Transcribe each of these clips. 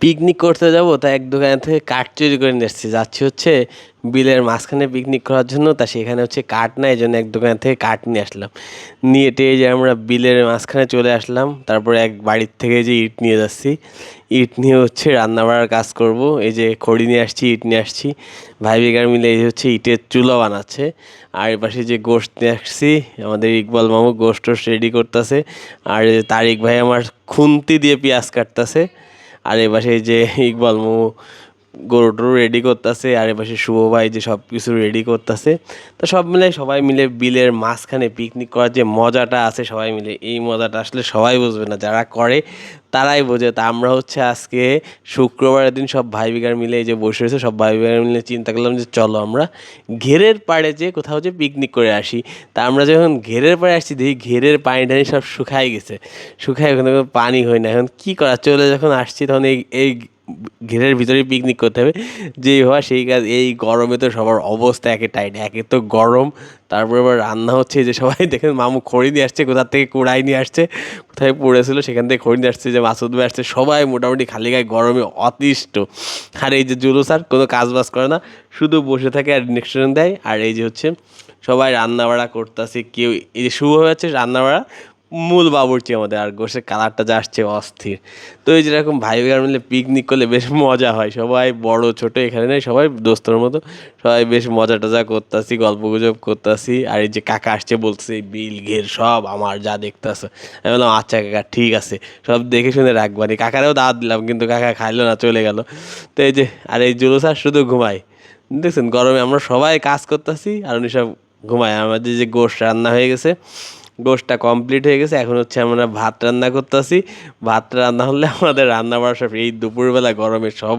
Picnic করতে যাব তা এক দোকান থেকে কাঠ চুরি করে নিয়ে এসেছি। যাচ্ছি হচ্ছে বিলের মাঝখানে পিকনিক করার জন্য, তা সেখানে হচ্ছে কাঠ নাই, এই জন্য এক দোকান থেকে কাঠ নিয়ে আসলাম। নিয়ে টেয়ে যে আমরা বিলের মাঝখানে চলে আসলাম, তারপরে এক বাড়ির থেকে যে ইট নিয়ে যাচ্ছি। ইট নিয়ে হচ্ছে রান্না বাড়ার কাজ করব, এই যে খড়ি নিয়ে আসছি, ইট নিয়ে আসছি। ভাই বেগার মিলে এই হচ্ছে ইটের চুলো বানাচ্ছে, আর এর পাশে যে গোশত নিয়ে আসছি, আমাদের ইকবাল মামু টোস্ট রেডি করতেছে, আর তারিক ভাই আমার খুন্তি দিয়ে পেঁয়াজ কাটতেছে। আর এ পাশে যে ইকবাল মোমো গরু টরু রেডি করতেছে আর এ পাশে শুভ ভাই যে সব কিছু রেডি করতেছে। তো সব মিলে সবাই মিলে বিলের মাঝখানে পিকনিক করার যে মজাটা আছে সবাই মিলে, এই মজাটা আসলে সবাই বুঝবে না, যারা করে তারাই বোঝে। তা আমরা হচ্ছে আজকে শুক্রবারের দিন সব ভাই বিগার মিলে এই যে বসে রয়েছে, সব ভাই বিগার মিলে চিন্তা করলাম যে চলো আমরা ঘেরের পাড়ে যে কোথাও যে পিকনিক করে আসি। তা আমরা যখন ঘেরের পাড়ে আসছি, দেখি ঘেরের পানি টানি সব শুকাই গেছে। শুকায় ওখানে পানি হয় না। এখন কী করা, চলে যখন আসছি তখন এই এই ঘেরের ভিতরে পিকনিক করতে হবে। যেই হওয়া সেই কাজ, এই গরমে তো সবার অবস্থা একে টাইট একে তো গরম। তারপরে আবার রান্না হচ্ছে যে সবাই দেখেন মামু খড়ি নিয়ে আসছে কোথার থেকে কুড়াই নিয়ে আসছে, কোথায় পড়েছিল, সেখান থেকে খড়ি নিয়ে আসছে, যে মাসুদ ভাই আসছে, সবাই মোটামুটি খালি গায়ে গরমে অতিষ্ঠ। আর এই যে জুলুস আর কোনো কাজ বাজ করে না, শুধু বসে থাকে আর ইনজেকশন দেয়। আর এই যে হচ্ছে, সবাই রান্নাবাড়া করতেছে, কেউ, এই যে শুভ হয়ে যাচ্ছে রান্নাবাড়া মূল বাবুর্চি আমাদের, আর গোশের কালারটা যা আসছে অস্থির। তো এই যেরকম ভাই ভাইয়ার মিলে পিকনিক করলে বেশ মজা হয়। সবাই বড়, ছোট, এখানে নেই, সবাই দোস্তর মতো। সবাই বেশ মজা টজা করতেছি গল্প গুজব করতেছি। আর এই যে কাকা আসছে বলছে বিল, ঘের সব আমার, যা দেখতেছে। আমি বললাম আচ্ছা কাকা, ঠিক আছে। সব দেখে শুনে রাখবানি কাকারেও দাওয়াত দিলাম, কিন্তু কাকা খাইলো না, চলে গেল। তো এই যে, আর এই জুলুস আর শুধু ঘুমায়। দেখছেন, গরমে আমরা সবাই কাজ করতেছি, আর উনি সব ঘুমায়। আমাদের যে গোশ রান্না হয়ে গেছে গোশটা কমপ্লিট হয়ে গেছে। এখন হচ্ছে আমরা ভাত রান্না করতেছি। ভাত রান্না হলে আমাদের রান্না বাড়া সব এই দুপুরবেলা গরমে সব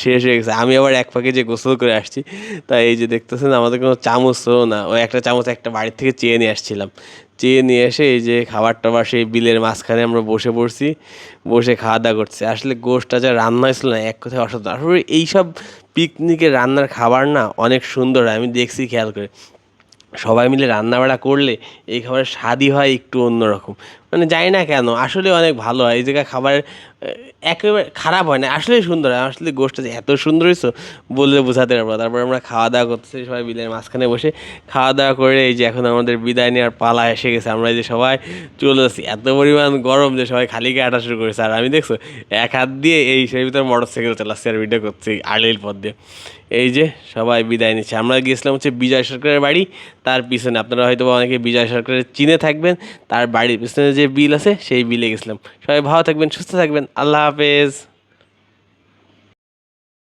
শেষ হয়ে গেছে। আমি আবার এক ফাঁকে যে গোসল করে আসছি, তাই এই যে দেখতেছেন আমাদের কোনো চামচও না। ওই একটা চামচ একটা বাড়ির থেকে চেয়ে নিয়ে আসছিলাম। চেয়ে নিয়ে এসে এই যে খাবার টাবার সেই বিলের মাঝখানে আমরা বসে পড়ছি, বসে খাওয়া দাওয়া করছি। আসলে গোশটা যা রান্না হয়েছিল না, এক কথায় অসাধারণ। আসলে এইসব পিকনিকের রান্নার খাবার না অনেক সুন্দর হয়। আমি দেখছি খেয়াল করে। সবাই মিলে রান্নাবাড়া করলে এই খাবারের স্বাদই হয় একটু অন্যরকম। মানে জানি না কেন, আসলে অনেক ভালো হয়। এই জায়গায় খাবার একেবারে খারাপ হয় না, আসলেই সুন্দর হয়। আসলে গোষ্ঠটা যে এত সুন্দর হয়েছে বললে বোঝাতে পারব তারপর আমরা খাওয়া দাওয়া করতেছি, সবাই বিলের মাঝখানে বসে খাওয়া দাওয়া করে এই যে এখন আমাদের বিদায় নেওয়ার পালা এসে গেছে। আমরা এই যে সবাই চলে যাচ্ছি। এত পরিমাণ গরম যে সবাই খালি গায়ে হাঁটা শুরু করেছে। আর আমি দেখছ, এক হাত দিয়ে এই সেই ভিতরে মোটর সাইকেল চালাচ্ছি আর ভিডিও করছি আড়িল পথ দিয়ে। এই যে সবাই বিদায় নিচ্ছে। আমরা গিয়েছিলাম হচ্ছে বিজয় সরকারের বাড়ি। তার পিছনে আপনারা হয়তো অনেকে বিজয় সরকারের চিনে থাকবেন। তার বাড়ির পিছনে যে বিল আছে, সেই বিলে গেছিলাম। সবাই ভালো থাকবেন, সুস্থ থাকবেন। আল্লাহ হাফেজ।